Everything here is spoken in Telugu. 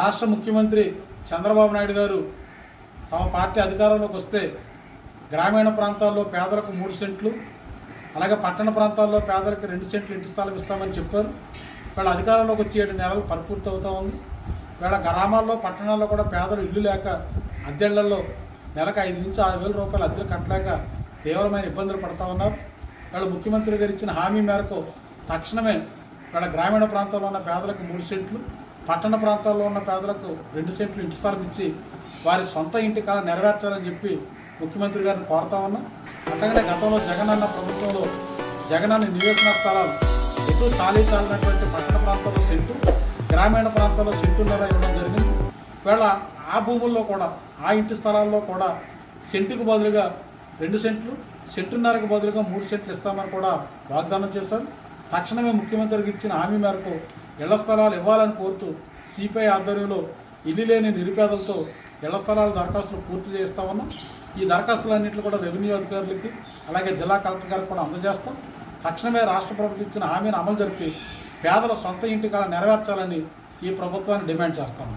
రాష్ట్ర ముఖ్యమంత్రి చంద్రబాబు నాయుడు గారు తమ పార్టీ అధికారంలోకి వస్తే గ్రామీణ ప్రాంతాల్లో పేదలకు మూడు సెంట్లు అలాగే పట్టణ ప్రాంతాల్లో పేదలకు రెండు సెంట్లు ఇంటి స్థలం ఇస్తామని చెప్పారు. వీళ్ళ అధికారంలోకి వచ్చి ఏడు నెలలు పరిపూర్తి అవుతా ఉంది. వీళ్ళ గ్రామాల్లో పట్టణాల్లో కూడా పేదలు ఇల్లు లేక అద్దెళ్ళలో నెలకు ఐదు నుంచి ఆరు వేల రూపాయలు అద్దెలు కట్టలేక తీవ్రమైన ఇబ్బందులు పడతా ఉన్నారు. వీళ్ళ ముఖ్యమంత్రి గారు ఇచ్చిన హామీ మేరకు తక్షణమే వీళ్ళ గ్రామీణ ప్రాంతంలో ఉన్న పేదలకు మూడు సెంట్లు పట్టణ ప్రాంతాల్లో ఉన్న పేదలకు రెండు సెంట్లు ఇంటి స్థలం ఇచ్చి వారి సొంత ఇంటి కాలం నెరవేర్చాలని చెప్పి ముఖ్యమంత్రి గారిని కోరుతా ఉన్నాం. అట్లాగనే గతంలో జగనన్న ప్రభుత్వంలో జగనన్న నివేశన స్థలాలు ఎటు చాలీ చాలినటువంటి పట్టణ ప్రాంతాల్లో సెంటు గ్రామీణ ప్రాంతాల్లో సెంటున్నర ఇవ్వడం జరిగింది. వేళ ఆ భూముల్లో కూడా ఆ ఇంటి స్థలాల్లో కూడా సెంటుకు బదులుగా రెండు సెంట్లు సెంటున్నరకు బదులుగా మూడు సెంట్లు ఇస్తామని కూడా వాగ్దానం చేశారు. తక్షణమే ముఖ్యమంత్రికి ఇచ్చిన హామీ మేరకు ఇళ్ళ స్థలాలు ఇవ్వాలని కోరుతూ సిపిఐ ఆధ్వర్యంలో ఇల్లు లేని నిరుపేదలతో ఇళ్ళ స్థలాల దరఖాస్తులు పూర్తి చేస్తా ఉన్నాం ఈ దరఖాస్తులన్నింటినీ కూడా రెవెన్యూ అధికారులకి అలాగే జిల్లా కలెక్టర్ గారికి కూడా అందజేస్తాం. తక్షణమే రాష్ట్ర ప్రభుత్వం ఇచ్చిన హామీని అమలు జరిపి పేదల సొంత ఇంటి కళ నెరవేర్చాలని ఈ ప్రభుత్వాన్ని డిమాండ్ చేస్తాను